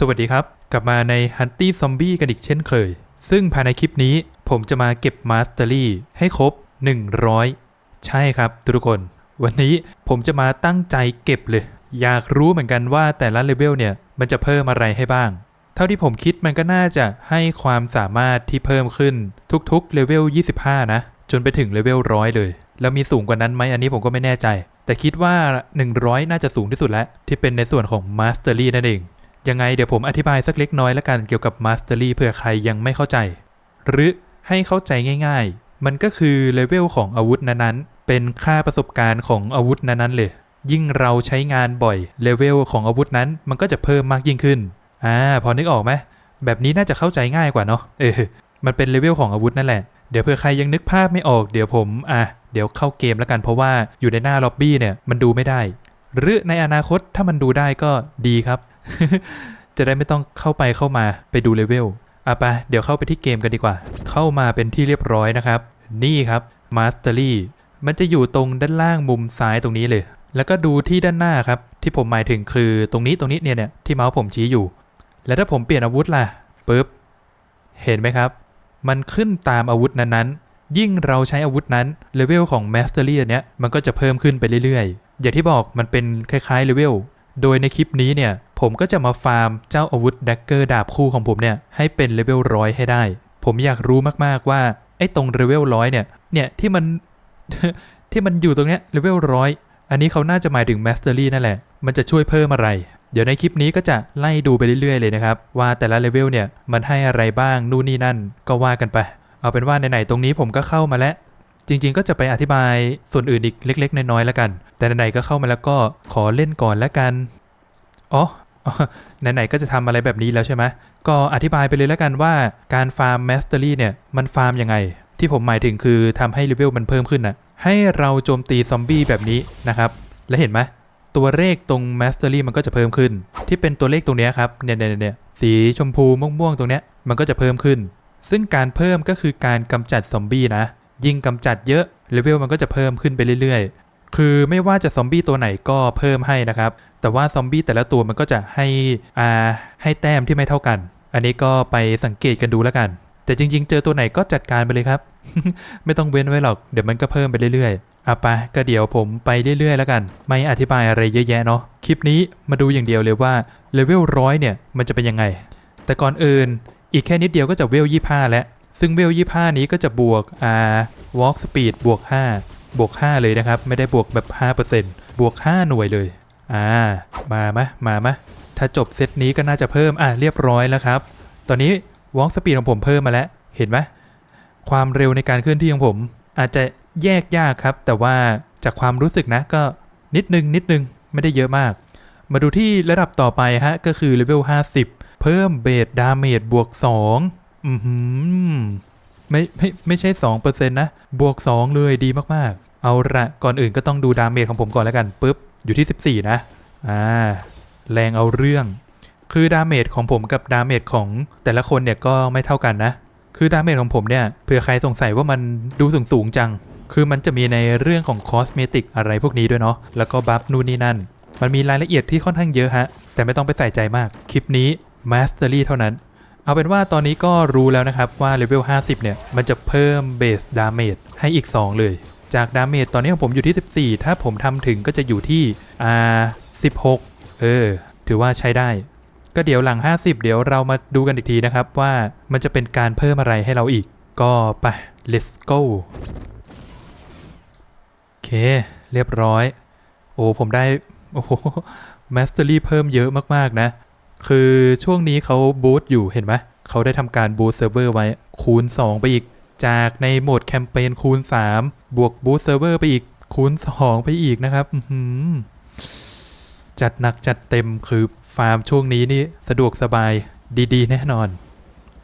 สวัสดีครับ กลับมาใน Hunty Zombie กันอีกเช่นเคย ซึ่งภายในคลิปนี้ผมจะมาเก็บ Mastery ให้ครบ 100 ใช่ครับทุกคน วันนี้ผมจะมาตั้งใจเก็บเลย อยากรู้เหมือนกันว่าแต่ละเลเวลเนี่ย มันจะเพิ่มอะไรให้บ้าง เท่าที่ผมคิดมันก็น่าจะให้ความสามารถที่เพิ่มขึ้นทุกๆเลเวล 25 นะ จนไปถึงเลเวลร้อยเลย แล้วมีสูงกว่านั้นไหมอันนี้ผมก็ไม่แน่ใจ แต่คิดว่า 100 น่าจะสูงที่สุดแล้วที่เป็นในส่วนของ Mastery นั่นเอง ยังไงเดี๋ยวผมอธิบายสักเล็กน้อยแล้วกันเกี่ยวกับ Mastery เผื่อใครยังไม่เข้าใจ หรือให้เข้าใจง่ายๆ มันก็คือเลเวลของอาวุธนั้นๆ เป็นค่าประสบการณ์ของอาวุธนั้นๆเลย ยิ่งเราใช้งานบ่อยเลเวลของอาวุธนั้น มันก็จะเพิ่มมากยิ่งขึ้น อ่า พอนึกออกไหมแบบนี้น่าจะเข้าใจง่ายกว่าเนาะ เออ มันเป็นเลเวลของอาวุธนั่นแหละ เดี๋ยวเผื่อใครยังนึกภาพไม่ออก เดี๋ยวผม อะ เดี๋ยวเข้าเกมแล้วกัน เพราะว่าอยู่ในหน้าล็อบบี้เนี่ย มันดูไม่ได้ หรือในอนาคตถ้ามันดูได้ก็ดีครับ จะได้ไม่ต้องเข้าไปเข้ามาไปดูเลเวลอะไปเดี๋ยวเข้าไปที่เกมกันดีกว่า เข้ามาเป็นที่เรียบร้อยนะครับ นี่ครับ Mastery มันจะอยู่ตรงด้านล่างมุมซ้ายตรงนี้เลย แล้วก็ดูที่ด้านหน้าครับ ที่ผมหมายถึงคือตรงนี้ตรงนี้เนี่ยเนี่ยที่เมาส์ผมชี้อยู่ แล้วถ้าผมเปลี่ยนอาวุธล่ะปึ๊บเห็นไหมครับ มันขึ้นตามอาวุธนั้นๆ ยิ่งเราใช้อาวุธนั้นเลเวลของ Mastery อันเนี้ยมันก็จะเพิ่มขึ้นไปเรื่อยๆ อย่างที่บอกมันเป็นคล้ายๆเลเวลโดยในคลิปนี้เนี่ย ผมก็จะมาฟาร์มเจ้าอาวุธแดกเกอร์ดาบคู่ของผมเนี่ยให้เป็นเลเวลร้อยให้ได้ ผมอยากรู้มากๆว่าไอ้ตรงเลเวลร้อยเนี่ยเนี่ยที่มันที่มันอยู่ตรงเนี้ยเลเวลร้อยอันนี้เขาน่าจะหมายถึง Mastery นั่นแหละ มันจะช่วยเพิ่มอะไร เดี๋ยวในคลิปนี้ก็จะไล่ดูไปเรื่อยๆเลยนะครับ ว่าแต่ละเลเวลเนี่ยมันให้อะไรบ้างนู่นนี่นั่นก็ว่ากันไป เอาเป็นว่าไหนๆตรงนี้ผมก็เข้ามาแล้ว จริงๆก็จะไปอธิบายส่วนอื่นอีกเล็ก ๆ น้อยๆแล้วกัน แต่ไหนๆก็เข้ามาแล้วก็ขอเล่นก่อนแล้วกัน อ๋อ ไหนๆก็จะทำอะไรแบบนี้แล้วใช่ไหมก็อธิบายไปเลยแล้วกันว่าการฟาร์ม Mastery เนี่ยมันฟาร์มยังไง ที่ผมหมายถึงคือทำให้เลเวลมันเพิ่มขึ้นนะให้เราโจมตีซอมบี้แบบนี้นะครับ แล้วเห็นไหมตัวเลขตรง Mastery มันก็จะเพิ่มขึ้น ที่เป็นตัวเลขตรงเนี้ยครับเนี่ยเนี่ยเนี่ยสีชมพูม่วงๆตรงเนี้ยมันก็จะเพิ่มขึ้น ซึ่งการเพิ่มก็คือการกำจัดซอมบี้นะ ยิ่งกำจัดเยอะเลเวลมันก็จะเพิ่มขึ้นไปเรื่อยๆ คือไม่ว่าจะซอมบี้ตัวไหนก็เพิ่มให้นะครับ แต่ว่าซอมบี้แต่ละตัวมันก็จะให้อ่าให้แต้มที่ไม่เท่ากัน อันนี้ก็ไปสังเกตกันดูแล้วกัน แต่จริง ๆ เจอตัวไหนก็จัดการไปเลยครับ ไม่ต้องเว้นไว้หรอกเดี๋ยวมันก็เพิ่มไปเรื่อยๆอะไปก็เดี๋ยวผมไปเรื่อยๆ แล้วกัน ไม่อธิบายอะไรเยอะแยะเนาะคลิปนี้มาดูอย่างเดียวเลยว่าเลเวลร้อยเนี่ยมันจะเป็นยังไง แต่ก่อนอื่นอีกแค่นิดเดียวก็จะเวล25แล้วซึ่งเวล25นี้ก็จะบวกอ่า walk speed บวก 5 บวก 5 เลยนะครับ ไม่ได้บวกแบบ 5%บวก 5 หน่วยเลย อ่า มามะ มามะ ถ้าจบเซตนี้ก็น่าจะเพิ่ม อะ เรียบร้อยแล้วครับ ตอนนี้ walk speed ของผมเพิ่มมาแล้ว เห็นไหมความเร็วในการเคลื่อนที่ของผม อาจจะแยกยากครับ แต่ว่าจากความรู้สึกนะก็นิดนึงนิดนึงไม่ได้เยอะมาก มาดูที่ระดับต่อไปฮะ ก็คือเลเวล 50 เพิ่มเบสดาเมจบวก 2 อือหือไม่ไม่ไม่ใช่2%นะ บวก 2 เลยดีมากๆ เอาละก่อนอื่นก็ต้องดูดาเมจของผมก่อนแล้วกันปุ๊บอยู่ที่ 14 นะ อ่า แรงเอาเรื่อง คือดาเมจของผมกับดาเมจของแต่ละคนเนี่ยก็ไม่เท่ากันนะ คือดาเมจของผมเนี่ยเผื่อใครสงสัยว่ามันดูสูงสูงจัง คือมันจะมีในเรื่องของคอสเมติกอะไรพวกนี้ด้วยเนาะ แล้วก็บัฟนู่นนี่นั่น มันมีรายละเอียดที่ค่อนข้างเยอะฮะ แต่ไม่ต้องไปใส่ใจมาก คลิปนี้ Mastery เท่านั้น เอาเป็นว่าตอนนี้ก็รู้แล้วนะครับว่าเลเวล 50 เนี่ย มันจะเพิ่มเบสดาเมจให้อีก 2 เลย จากดาเมจตอนนี้ของผมอยู่ที่ 14 ถ้าผมทำถึงก็จะอยู่ที่อ่า16 เออ ถือว่าใช้ได้ ก็เดี๋ยวหลัง 50 เดี๋ยวเรามาดูกันอีกทีนะครับว่ามันจะเป็นการเพิ่มอะไรให้เราอีก ก็ไป let's go โอเค เรียบร้อย โอ้ผมได้ โอ้โห mastery เพิ่มเยอะมากๆนะ คือช่วงนี้เขาบูตอยู่เห็นไหมเขาได้ทำการบูตเซิร์ฟเวอร์ไว้คูณ 2 ไปอีก จากในโหมดแคมเปญคูณ 3 บวกบูตเซิร์ฟเวอร์ไปอีกคูณ 2 ไปอีกนะครับจัดหนักจัดเต็มคือฟาร์มช่วงนี้นี่สะดวกสบายดีๆ แน่นอน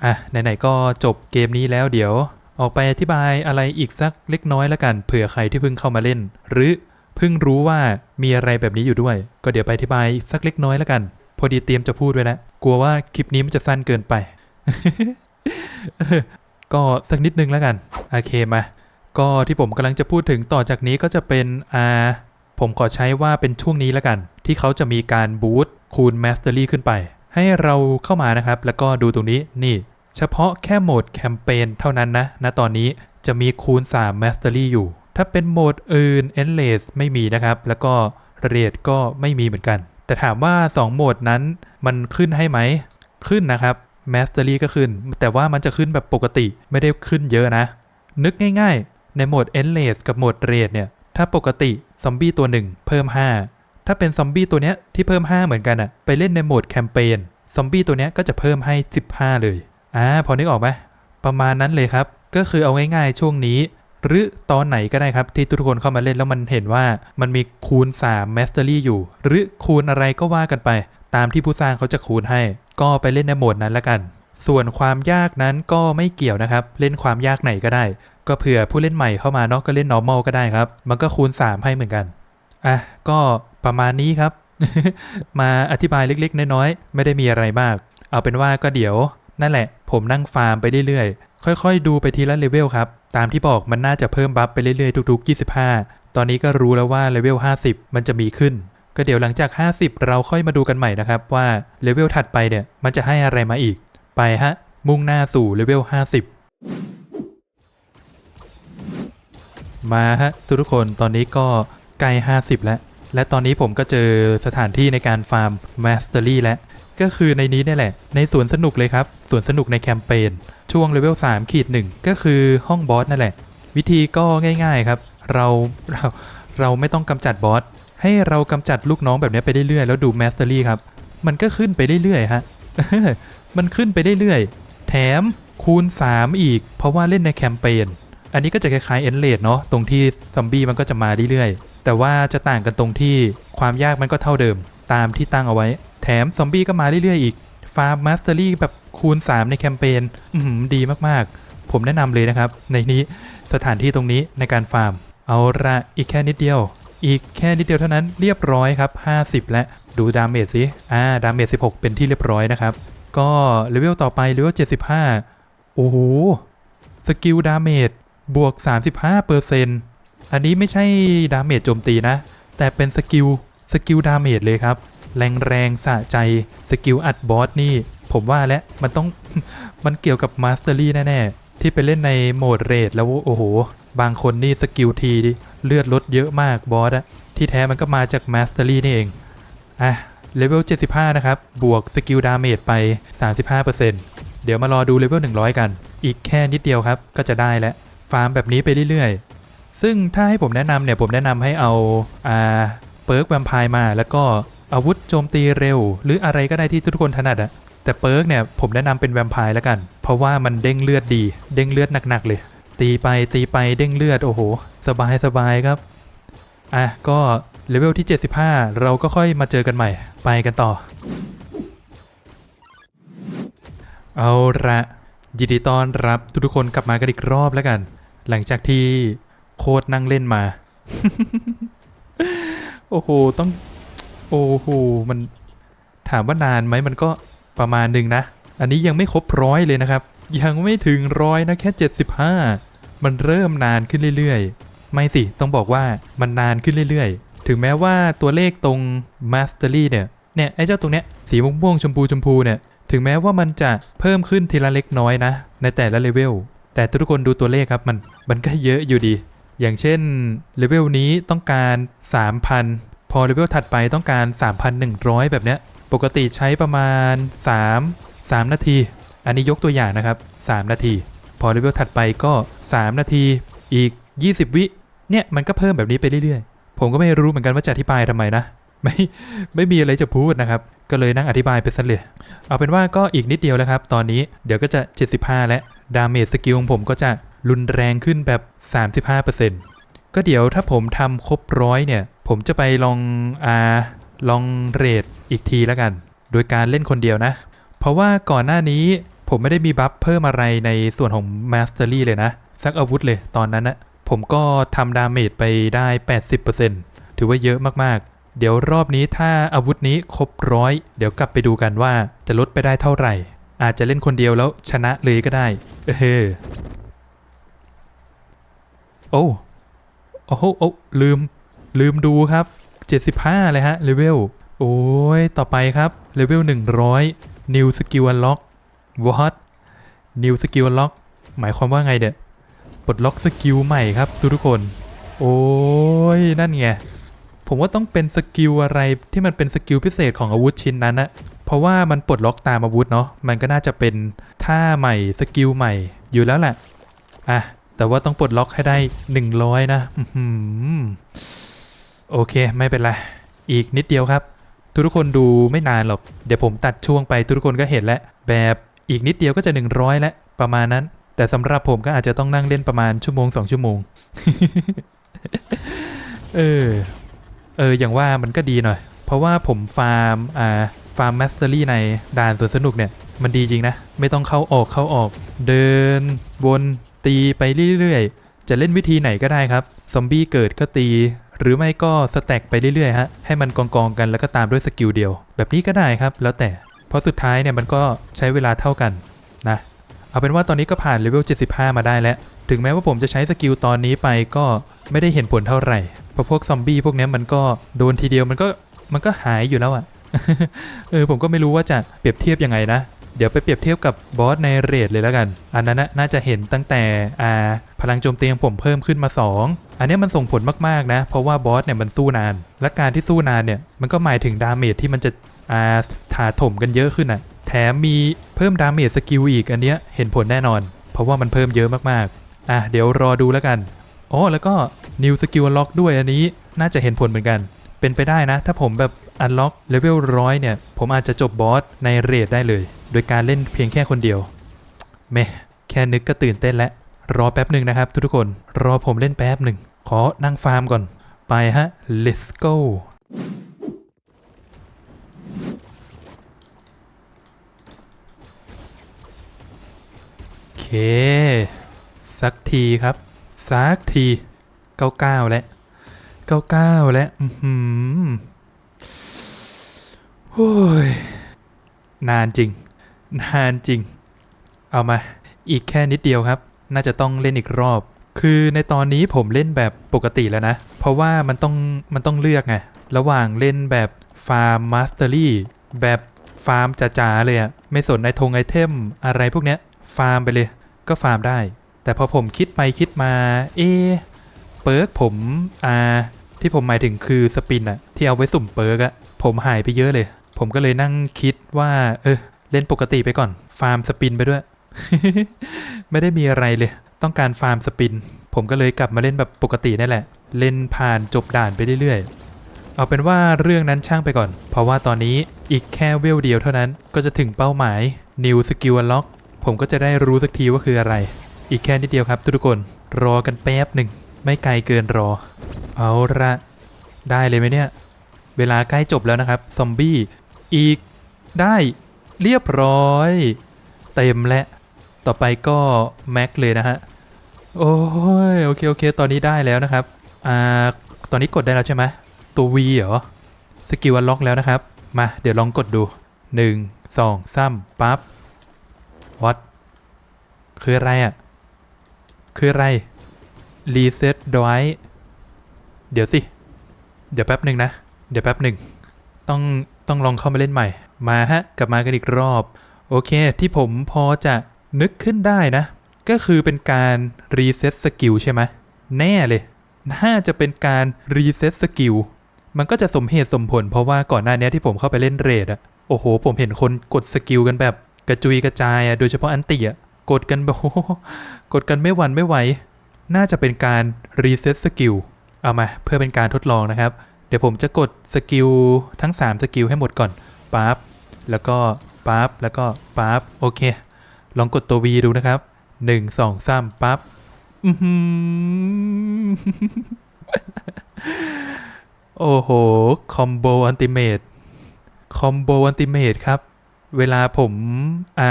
อะ ไหน ๆ ก็จบเกมนี้แล้วเดี๋ยว ออกไปอธิบายอะไรอีกสักเล็กน้อยแล้วกันเผื่อใครที่เพิ่งเข้ามาเล่น หรือเพิ่งรู้ว่ามีอะไรแบบนี้อยู่ด้วย ก็เดี๋ยวไปอธิบายสักเล็กน้อยแล้วกัน พอดีเตรียมจะพูดไว้แล้วกลัวว่าคลิปนี้มันจะสั้นเกินไป ก็สักนิดนึงแล้วกัน โอเคมา ก็ที่ผมกำลังจะพูดถึงต่อจากนี้ก็จะเป็นอ่าผมขอใช้ว่าเป็นช่วงนี้แล้วกัน ที่เขาจะมีการบูตคูณ Mastery ขึ้นไป ให้เราเข้ามานะครับ แล้วก็ดูตรงนี้นี่ เฉพาะแค่โหมดแคมเปญเท่านั้นนะณตอนนี้จะมีคูณ 3 Mastery อยู่ ถ้าเป็นโหมดอื่น Endless ไม่มีนะครับ แล้วก็เรทก็ไม่มีเหมือนกัน แต่ถามว่า 2 โหมดนั้นมันขึ้นให้ไหม ขึ้นนะครับ Mastery ก็ขึ้น แต่ว่ามันจะขึ้นแบบปกติไม่ได้ขึ้นเยอะนะ นึกง่ายๆ ในโหมด Endless กับโหมดเรทเนี่ย ถ้าปกติซอมบี้ตัวหนึ่งเพิ่ม 5 ถ้าเป็นซอมบี้ตัวเนี้ยที่เพิ่ม 5 เหมือนกันอะไปเล่นในโหมดแคมเปญซอมบี้ตัวเนี้ยก็จะเพิ่มให้ 15 เลยอ่าพอนึกออกไหมประมาณนั้นเลยครับ ก็คือเอาง่ายๆช่วงนี้ หรือตอนไหนก็ได้ครับ ที่ทุกคนเข้ามาเล่นแล้วมันเห็นว่ามันมีคูณ3 Mastery อยู่ หรือคูณอะไรก็ว่ากันไป ตามที่ผู้สร้างเขาจะคูณให้ ก็ไปเล่นในโหมดนั้นละกัน ส่วนความยากนั้นก็ไม่เกี่ยวนะครับ เล่นความยากไหนก็ได้ ก็เผื่อผู้เล่นใหม่เข้ามาเนาะก็เล่น normal ก็ได้ครับ มันก็คูณ 3 ให้เหมือนกัน อะ ก็ประมาณนี้ครับ มาอธิบายเล็กๆ น้อยๆ ไม่ได้มีอะไรมาก เอาเป็นว่าก็เดี๋ยว นั่นแหละ ผมนั่งฟาร์มไปเรื่อยๆ ค่อยๆ ดูไปทีละเลเวลครับ ตามที่บอกมันน่าจะเพิ่มบัฟไปเรื่อยๆ ทุก ๆ 25 ตอนนี้ก็รู้แล้วว่าเลเวล50 มันจะมีขึ้น ก็เดี๋ยวหลังจาก 50 เราค่อยมาดูกันใหม่นะครับว่าเลเวลถัดไปเนี่ยมันจะให้อะไรมาอีก ไปฮะ มุ่งหน้าสู่เลเวล 50 มาฮะ ทุกๆคนตอนนี้ก็ใกล้ 50 แล้ว และตอนนี้ผมก็เจอสถานที่ในการฟาร์ม Mastery แล้ว ก็คือในนี้นี่แหละ ในสวนสนุกเลยครับสวนสนุกในแคมเปญช่วงเลเวล3ขีด1ก็คือห้องบอสนั่นแหละ วิธีก็ง่ายๆครับ เราเราเราไม่ต้องกำจัดบอส ให้เรากำจัดลูกน้องแบบนี้ไปเรื่อยๆแล้วดู Mastery ครับ มันก็ขึ้นไปเรื่อยๆฮะ มันขึ้นไปเรื่อยๆ แถมคูณ 3 อีก เพราะว่าเล่นในแคมเปญ อันนี้ก็จะคล้ายๆเอ็นเลดเนาะ ตรงที่ซอมบี้มันก็จะมาเรื่อยๆ แต่ว่าจะต่างกันตรงที่ความยากมันก็เท่าเดิม ตามที่ตั้งเอาไว้ แถมซอมบี้ก็มาเรื่อยๆ อีก ฟาร์มมาสเตอรี่แบบคูณ 3 ในแคมเปญ อือหือดีมากๆ ผมแนะนำเลยนะครับ ในนี้สถานที่ตรงนี้ในการฟาร์ม เอาละอีกแค่นิดเดียว อีกแค่นิดเดียวเท่านั้นเรียบร้อยครับ 50 และดูดาเมจสิอ่าดาเมจ16 เป็นที่เรียบร้อยนะครับ ก็เลเวลต่อไปเลเวล75 โอ้โห สกิลดาเมจบวก 35เปอร์เซ็นต์อันนี้ไม่ใช่ดาเมจโจมตีนะ แต่เป็นสกิลสกิลดาเมจเลยครับ แรงแรงสะใจสกิลอัดบอสนี่ ผมว่าแล้วมันต้องมันเกี่ยวกับมาสเตอรี่แน่ ๆ ที่ไปเล่นในโหมดเรทแล้วโอ้โห บางคนนี่สกิลทีดิเลือดลดเยอะมากบอสอะที่แท้มันก็มาจากมาสเตอรี่นี่เอง อะ เลเวล 75 นะครับ บวกสกิลดาเมจไป 35%เดี๋ยวมารอดูเลเวล 100 กัน อีกแค่นิดเดียวครับ ก็จะได้แล้วฟาร์มแบบนี้ไปเรื่อยๆ ซึ่งถ้าให้ผมแนะนำเนี่ย ผมแนะนำให้เอาอ่าเปิร์กแวมไพร์มา แล้วก็อาวุธโจมตีเร็ว หรืออะไรก็ได้ที่ทุกคนถนัดอะแต่เปิร์กเนี่ยผมแนะนำเป็นแวมไพร์แล้วกัน เพราะว่ามันเด้งเลือดดี เด้งเลือดหนักๆเลย ตีไปตีไปเด้งเลือดโอ้โห สบายสบายครับ อะ ก็เลเวลที่ 75 เราก็ค่อยมาเจอกันใหม่ ไปกันต่อ เอาละยินดีต้อนรับทุกๆคนกลับมากันอีกรอบแล้วกัน หลังจากที่โคตรนั่งเล่นมา โอ้โห ต้อง โอ้โห มันถามว่านานไหมมันก็ประมาณหนึ่งนะ อันนี้ยังไม่ครบร้อยเลยนะครับ ยังไม่ถึงร้อยนะแค่ 75 มันเริ่มนานขึ้นเรื่อยๆ ไม่สิ ต้องบอกว่ามันนานขึ้นเรื่อยๆ ถึงแม้ว่าตัวเลขตรง Mastery เนี่ย เนี่ยไอ้เจ้าตรงเนี้ยสีม่วงๆชมพูชมพูเนี่ย ถึงแม้ว่ามันจะเพิ่มขึ้นทีละเล็กน้อยนะ ในแต่ละเลเวล แต่ทุกคนดูตัวเลขครับมัน มันก็เยอะอยู่ดี อย่างเช่นเลเวลนี้ต้องการ 3,000 พอเลเวลถัดไปต้องการ 3,100 แบบเนี้ย ปกติใช้ประมาณ 3 3 นาที อันนี้ยกตัวอย่างนะครับ 3 นาที พอเลเวลถัดไปก็ 3 นาทีอีก 20 วิเนี่ยมันก็เพิ่มแบบนี้ไปเรื่อยๆ ผมก็ไม่รู้เหมือนกันว่าจะอธิบายทำไมนะไม่ไม่มีอะไรจะพูดนะครับ ก็เลยนั่งอธิบายไปซะเลย เอาเป็นว่าก็อีกนิดเดียวแล้วครับ ตอนนี้เดี๋ยวก็จะ 75 และดาเมจสกิลของผมก็จะรุนแรงขึ้นแบบ 35%ก็เดี๋ยวถ้าผมทำครบร้อยเนี่ย ผมจะไปลองอาลองเรทอีกทีแล้วกัน โดยการเล่นคนเดียวนะ เพราะว่าก่อนหน้านี้ ผมไม่ได้มีบัฟเพิ่มอะไรในส่วนของ Mastery เลยนะสักอาวุธเลยตอนนั้นนะผมก็ทำดาเมจไปได้ 80%ถือว่าเยอะมากๆ เดี๋ยวรอบนี้ถ้าอาวุธนี้ครบร้อยเดี๋ยวกลับไปดูกันว่าจะลดไปได้เท่าไหร่ อาจจะเล่นคนเดียวแล้วชนะเลยก็ได้เออโอ้โอ้โหโอ้ลืม ลืมดูครับ 75 เลยฮะเลเวลโอ้ยต่อไปครับเลเวล100 New Skill Unlock What New Skill Unlock หมายความว่าไงเด็ดปลดล็อกสกิลใหม่ครับทุกทุกคน โอ้ยนั่นไง ผมว่าต้องเป็นสกิลอะไรที่มันเป็นสกิลพิเศษของอาวุธชิ้นนั้นนะเพราะว่ามันปลดล็อกตามอาวุธเนาะ มันก็น่าจะเป็นท่าใหม่สกิลใหม่อยู่แล้วแหละ อะ แต่ว่าต้องปลดล็อกให้ได้ 100 นะอื้อหือโอเคไม่เป็นไร อีกนิดเดียวครับ ทุกๆคนดูไม่นานหรอก เดี๋ยวผมตัดช่วงไปทุกๆคนก็เห็นแล้วแบบ อีกนิดเดียวก็จะ 100 แล้วประมาณนั้น แต่สำหรับผมก็อาจจะต้องนั่งเล่นประมาณชั่วโมง 2 ชั่วโมง เออ เออ อย่างว่ามันก็ดีหน่อย เพราะว่าผมฟาร์ม อ่า ฟาร์มแมสเตอรี่ในด่านสวนสนุกเนี่ย มันดีจริงนะ ไม่ต้องเข้าออกเข้าออก เดิน วนตีไปเรื่อยๆ จะเล่นวิธีไหนก็ได้ครับ ซอมบี้เกิดก็ตี หรือไม่ก็สแต็กไปเรื่อยๆฮะ ให้มันกองกองๆกันแล้วก็ตามด้วยสกิลเดียว แบบนี้ก็ได้ครับ แล้วแต่ เพราะสุดท้ายเนี่ยมันก็ใช้เวลาเท่ากันนะเอาเป็นว่าตอนนี้ก็ผ่านเลเวล 75 มาได้แล้ว ถึงแม้ว่าผมจะใช้สกิลตอนนี้ไปก็ไม่ได้เห็นผลเท่าไหร่เพราะพวกซอมบี้พวกนี้มันก็โดนทีเดียวมันก็มันก็หายอยู่แล้วอะเออผมก็ไม่รู้ว่าจะเปรียบเทียบยังไงนะ เดี๋ยวไปเปรียบเทียบกับบอสในเรดเลยแล้วกัน อันนั้นนะน่าจะเห็นตั้งแต่อ่าพลังโจมตีของผมเพิ่มขึ้นมา 2 อันนี้มันส่งผลมากๆนะ เพราะว่าบอสเนี่ยมันสู้นาน และการที่สู้นานเนี่ยมันก็หมายถึงดาเมจที่มันจะ อ่าถาถมกันเยอะขึ้นอะ แถมมีเพิ่มดาเมจสกิลอีกอันเนี้ยเห็นผลแน่นอน เพราะว่ามันเพิ่มเยอะมากๆ อะเดี๋ยวรอดูแล้วกันอ๋อแล้วก็ New Skill Unlock ด้วยอันนี้น่าจะเห็นผลเหมือนกัน เป็นไปได้นะ ถ้าผมแบบ Unlock เลเวลร้อยเนี่ย ผมอาจจะจบบอสในเรดได้เลย โดยการเล่นเพียงแค่คนเดียวแม่แค่นึกก็ตื่นเต้นแล้ว รอแป๊บหนึ่งนะครับทุกๆคน รอผมเล่นแป๊บหนึ่ง ขอนั่งฟาร์มก่อน ไปฮะ let's go โอเค สักทีครับ สักที99แล้ว99แล้วอือหือโอ้ยนานจริง นานจริง เอามา อีกแค่นิดเดียวครับ น่าจะต้องเล่นอีกรอบ คือในตอนนี้ผมเล่นแบบปกติแล้วนะ เพราะว่ามันต้องมันต้องเลือกไง ระหว่างเล่นแบบ ฟาร์มมาสเตอรี่แบบฟาร์มจ๋าๆเลยอะไม่สนไอทงไอเทมอะไรพวกเนี้ย ฟาร์มไปเลย ก็ฟาร์มได้ แต่พอผมคิดไปคิดมา เอเปิร์กผมอ่าที่ผมหมายถึงคือสปินอะที่เอาไว้สุ่มเปิร์กอะผมหายไปเยอะเลย ผมก็เลยนั่งคิดว่า เออ เล่นปกติไปก่อน ฟาร์มสปินไปด้วย ไม่ได้มีอะไรเลย ต้องการฟาร์มสปิน ผมก็เลยกลับมาเล่นแบบปกตินี่แหละ เล่นผ่านจบด่านไปเรื่อยๆ เอาเป็นว่าเรื่องนั้นช่างไปก่อน เพราะว่าตอนนี้อีกแค่เวลเดียวเท่านั้นก็จะถึงเป้าหมาย New Skill Unlock ผมก็จะได้รู้สักทีว่าคืออะไร อีกแค่นิดเดียวครับทุกคน รอกันแป๊บหนึ่ง ไม่ไกลเกินรอ เอาละได้เลยไหมเนี่ย เวลาใกล้จบแล้วนะครับ ซอมบี้ อีก ได้เรียบร้อย เต็มแล้วต่อไปก็แม็กเลยนะฮะ โอ้ยโอเคโอเค ตอนนี้ได้แล้วนะครับ อ่า ตอนนี้กดได้แล้วใช่ไหม ตัว V เหรอ สกิลอันล็อกแล้วนะครับ มา เดี๋ยวลองกดดู 1 2 3ปั๊บวัดคืออะไรอะ คืออะไร รีเซ็ตดอยเดี๋ยวสิ เดี๋ยวแป๊บหนึ่งนะ เดี๋ยวแป๊บหนึ่ง ต้องต้องลองเข้ามาเล่นใหม่ มาฮะ กลับมากันอีกรอบ โอเค ที่ผมพอจะนึกขึ้นได้นะ ก็คือเป็นการรีเซ็ตสกิลใช่ไหม แน่เลย น่าจะเป็นการรีเซ็ตสกิล มันก็จะสมเหตุสมผลเพราะว่าก่อนหน้านี้ที่ผมเข้าไปเล่นเรดอะโอ้โห ผมเห็นคนกดสกิลกันแบบกระจุยกระจายอะโดยเฉพาะอันติอะกดกันแบบโอ้โหกดกันไม่หวั่นไม่ไหว น่าจะเป็นการรีเซ็ตสกิลเอามาเพื่อเป็นการทดลองนะครับ เดี๋ยวผมจะกดสกิลทั้ง 3 สกิลให้หมดก่อนปั๊บแล้วก็ปั๊บแล้วก็ปั๊บโอเค ลองกดตัว V ดูนะครับ 1 2 3ปั๊บ โอ้โห คอมโบอันติเมตคอมโบอันติเมตครับ เวลาผมอ่า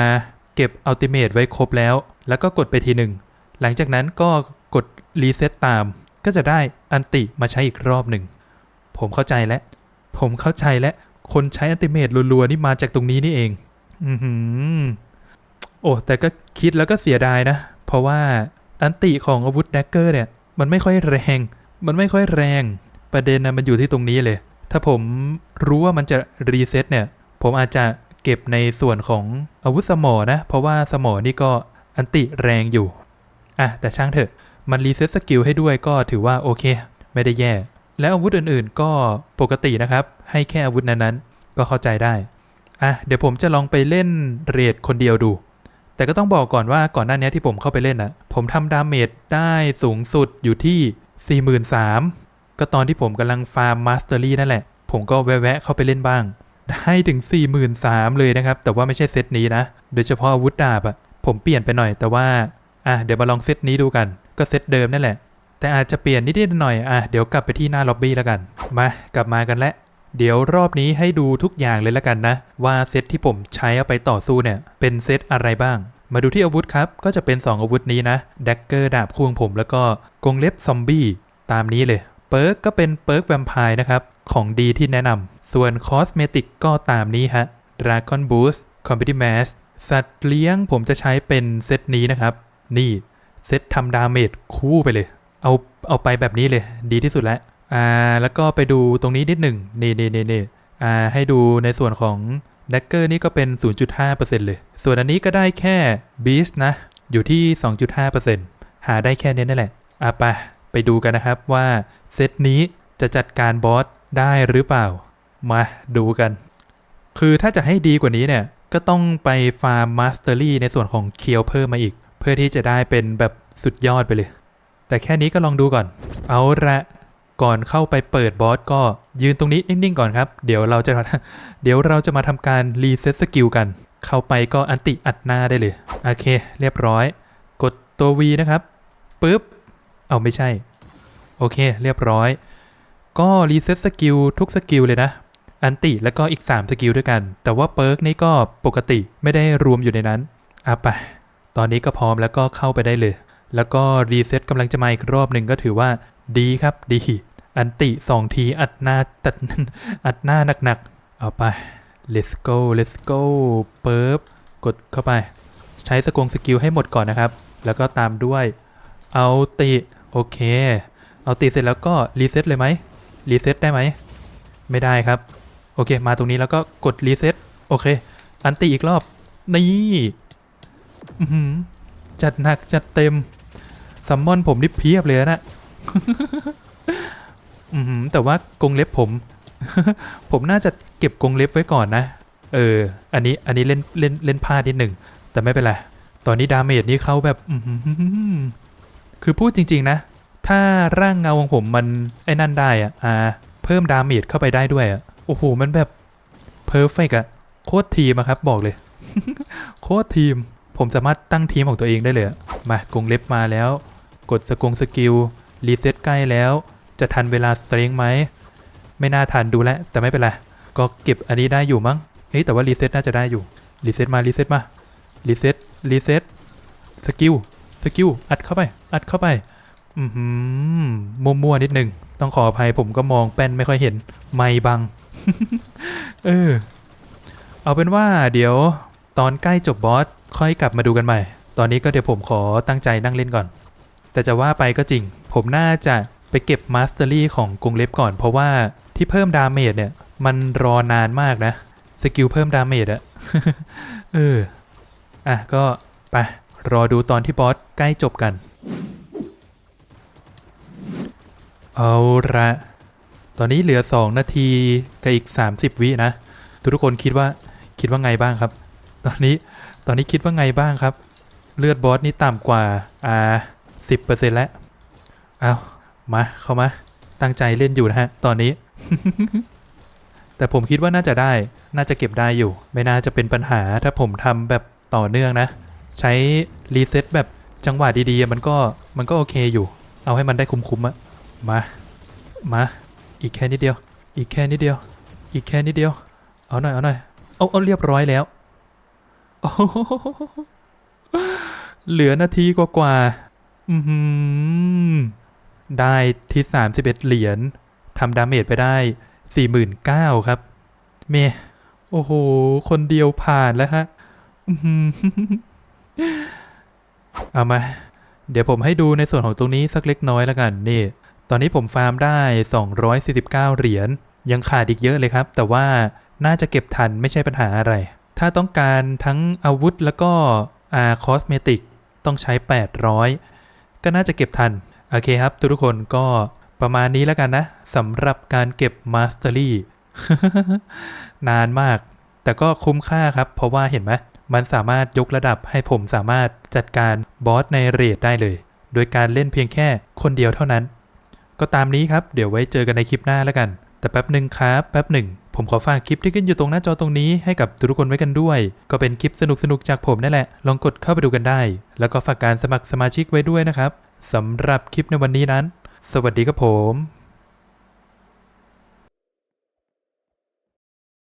เก็บอัลติเมตไว้ครบแล้ว แล้วก็กดไปทีหนึ่ง หลังจากนั้นก็กดรีเซ็ตตาม ก็จะได้อันติมาใช้อีกรอบหนึ่ง ผมเข้าใจแล้ว ผมเข้าใจแล้ว คนใช้อันติเมตรัวๆ นี่มาจากตรงนี้นี่เอง อือหือ โอ้ แต่ก็คิดแล้วก็เสียดายนะ เพราะว่าอันติของอาวุธแดกเกอร์เนี่ย มันไม่ค่อยแรง มันไม่ค่อยแรง ประเด็นนะมันอยู่ที่ตรงนี้เลย ถ้าผมรู้ว่ามันจะรีเซ็ตเนี่ย ผมอาจจะเก็บในส่วนของอาวุธสมอนะ เพราะว่าสมอนี่ก็อันติแรงอยู่ อะ แต่ช่างเถอะ มันรีเซ็ตสกิลให้ด้วยก็ถือว่าโอเค ไม่ได้แย่ และอาวุธอื่นๆ ก็ปกตินะครับ ให้แค่อาวุธนั้นๆ ก็เข้าใจได้ อะ เดี๋ยวผมจะลองไปเล่นเรดคนเดียวดู แต่ก็ต้องบอกก่อนว่าก่อนหน้านี้ที่ผมเข้าไปเล่นนะผมทำดาเมจได้สูงสุดอยู่ที่ 43,000 ก็ตอนที่ผมกำลังฟาร์มมาสเตอรี่นั่นแหละ ผมก็แวะๆเข้าไปเล่นบ้าง ได้ถึง 43,000เลยนะครับ แต่ว่าไม่ใช่เซตนี้นะ โดยเฉพาะอาวุธดาบอะผมเปลี่ยนไปหน่อยแต่ว่า อะเดี๋ยวมาลองเซตนี้ดูกัน ก็เซตเดิมนั่นแหละ แต่อาจจะเปลี่ยนนิดๆหน่อยอะเดี๋ยวกลับไปที่หน้าล็อบบี้แล้วกัน มากลับมากันแล้วเดี๋ยวรอบนี้ให้ดูทุกอย่างเลยแล้วกันนะ ว่าเซตที่ผมใช้เอาไปต่อสู้เนี่ย เป็นเซตอะไรบ้าง มาดูที่อาวุธครับ ก็จะเป็น 2 อาวุธนี้นะ แดกเกอร์ดาบคู่ของผมแล้วก็กรงเล็บซอมบี้ ตามนี้เลย เปิร์กก็เป็นเปิร์กแวมไพร์นะครับ ของดีที่แนะนำ ส่วนคอสเมติกก็ตามนี้ฮะ Dragon Boost Combat Mass สัตว์เลี้ยงผมจะใช้เป็นเซตนี้นะครับ นี่ เซตทำดาเมจคู่ไปเลย เอาเอาไปแบบนี้เลย ดีที่สุดแล้วอ่าแล้วก็ไปดูตรงนี้นิดหนึ่งนี่นี่นี่นี่อ่าให้ดูในส่วนของแดกเกอร์นี่ก็เป็น 0.5%เลย ส่วนอันนี้ก็ได้แค่ Beast นะ อยู่ที่ 2.5%หาได้แค่นี้นั่นแหละอะไป ไปดูกันนะครับว่าเซตนี้จะจัดการบอสได้หรือเปล่า มาดูกัน คือถ้าจะให้ดีกว่านี้เนี่ย ก็ต้องไปฟาร์มมาสเตอรี่ในส่วนของเคียวเพิ่มมาอีก เพื่อที่จะได้เป็นแบบสุดยอดไปเลย แต่แค่นี้ก็ลองดูก่อน เอาละก่อนเข้าไปเปิดบอสก็ยืนตรงนี้นิ่งๆก่อนครับ เดี๋ยวเราจะเดี๋ยวเราจะมาทำการรีเซ็ตสกิลกัน เข้าไปก็อันติอัดหน้าได้เลย โอเค เรียบร้อย กดตัว V นะครับปุ๊บ เอาไม่ใช่ โอเค เรียบร้อย ก็รีเซ็ตสกิลทุกสกิลเลยนะ อันติแล้วก็อีก 3 สกิลด้วยกัน แต่ว่าเปิร์กนี่ก็ปกติไม่ได้รวมอยู่ในนั้นอะไป ตอนนี้ก็พร้อมแล้วก็เข้าไปได้เลย แล้วก็รีเซ็ตกำลังจะมาอีกรอบหนึ่งก็ถือว่าดีครับดี อันติสองทีอัดหน้าตัดอัดหน้าหนักๆ เอาไป let's go let's go เปิบกดเข้าไป ใช้สกงสกิลให้หมดก่อนนะครับ แล้วก็ตามด้วย เอาติ โอเค เอาติเสร็จแล้วก็รีเซ็ตเลยไหมรีเซ็ตได้ไหม ไม่ได้ครับ โอเค มาตรงนี้แล้วก็กดรีเซ็ตโอเค อันติอีกรอบ นี่อื้อหือจัดหนักจัดเต็มซัมมอนผมนี่เพียบเลยนะอือหือแต่ว่ากรงเล็บผม ผมน่าจะเก็บกรงเล็บไว้ก่อนนะ เออ อันนี้ อันนี้เล่นเล่นเล่นพลาดนิดหนึ่ง แต่ไม่เป็นไร ตอนนี้ดาเมจนี่เขาแบบอื้อหือ คือพูดจริง ๆ นะ ถ้าร่างเงาของผมมันไอ้นั่นได้อะอ่า เพิ่มดาเมจเข้าไปได้ด้วยอะโอ้โห มันแบบเพอร์เฟกอะโคตรทีมอะครับบอกเลย โคตรทีม ผมสามารถตั้งทีมของตัวเองได้เลยอะมากรงเล็บมาแล้ว กดสกงสกิลรีเซ็ตใกล้แล้ว จะทันเวลาสเตรงไหม ไม่น่าทันดูแลแต่ไม่เป็นไร ก็เก็บอันนี้ได้อยู่มั้งเฮ้ยแต่ว่ารีเซ็ตน่าจะได้อยู่รีเซ็ตมารีเซ็ตมารีเซ็ตรีเซ็ตสกิล สกิลอัดเข้าไปอัดเข้าไปอือหือมั่วๆนิดหนึ่งต้องขออภัยผมก็มองแป้นไม่ค่อยเห็น ไม่บัง เออ เอาเป็นว่าเดี๋ยวตอนใกล้จบบอสค่อยกลับมาดูกันใหม่ ตอนนี้ก็เดี๋ยวผมขอตั้งใจนั่งเล่นก่อน แต่จะว่าไปก็จริง ผมน่าจะไปเก็บมาสเตอรี่ของกรงเล็บก่อน เพราะว่าที่เพิ่มดาเมจเนี่ย มันรอนานมากนะ สกิลเพิ่มดาเมจอะเออ อะก็ไป รอดูตอนที่บอสใกล้จบกัน เอาละ ตอนนี้เหลือ 2 นาทีกับอีก 30 วินะ ทุกทุกคนคิดว่าคิดว่าไงบ้างครับ ตอนนี้ตอนนี้คิดว่าไงบ้างครับ เลือดบอสนี่ต่ำกว่าอ่า10%แล้วเอามาเข้ามา ตั้งใจเล่นอยู่นะฮะ ตอนนี้ แต่ผมคิดว่าน่าจะได้ น่าจะเก็บได้อยู่ ไม่น่าจะเป็นปัญหาถ้าผมทำแบบต่อเนื่องนะ ใช้รีเซ็ตแบบจังหวะดีๆ มันก็มันก็โอเคอยู่ เอาให้มันได้คุ้มๆอะมา มา อีกแค่นิดเดียว อีกแค่นิดเดียว อีกแค่นิดเดียว เอาหน่อย เอาหน่อย เอาเอาเรียบร้อยแล้วโอ้โหเหลือนาทีกว่าๆอือหือได้ที่31เหรียญทำดาเมจไปได้49,000ครับ เม โอ้โห คนเดียวผ่านแล้วฮะ อื้อหือ เอามา เดี๋ยวผมให้ดูในส่วนของตรงนี้สักเล็กน้อยแล้วกัน นี่ ตอนนี้ผมฟาร์มได้ 249 เหรียญ ยังขาดอีกเยอะเลยครับ แต่ว่าน่าจะเก็บทันไม่ใช่ปัญหาอะไร ถ้าต้องการทั้งอาวุธแล้วก็อาคอสเมติกต้องใช้ 800 ก็น่าจะเก็บทัน โอเคครับ ทุกคนก็ประมาณนี้แล้วกันนะสำหรับการเก็บมาสเตอรี่นานมาก แต่ก็คุ้มค่าครับ เพราะว่าเห็นไหม มันสามารถยกระดับให้ผมสามารถจัดการบอสในเรดได้เลย โดยการเล่นเพียงแค่คนเดียวเท่านั้น ก็ตามนี้ครับ เดี๋ยวไว้เจอกันในคลิปหน้าแล้วกัน แต่แป๊บหนึ่งครับแป๊บหนึ่งผมขอฝากคลิปที่ขึ้นอยู่ตรงหน้าจอตรงนี้ให้กับทุกคนไว้กันด้วย ก็เป็นคลิปสนุกๆจากผมนั่นแหละ ลองกดเข้าไปดูกันได้ แล้วก็ฝากการสมัครสมาชิกไว้ด้วยนะครับสำหรับคลิปในวันนี้นั้น สวัสดีครับผม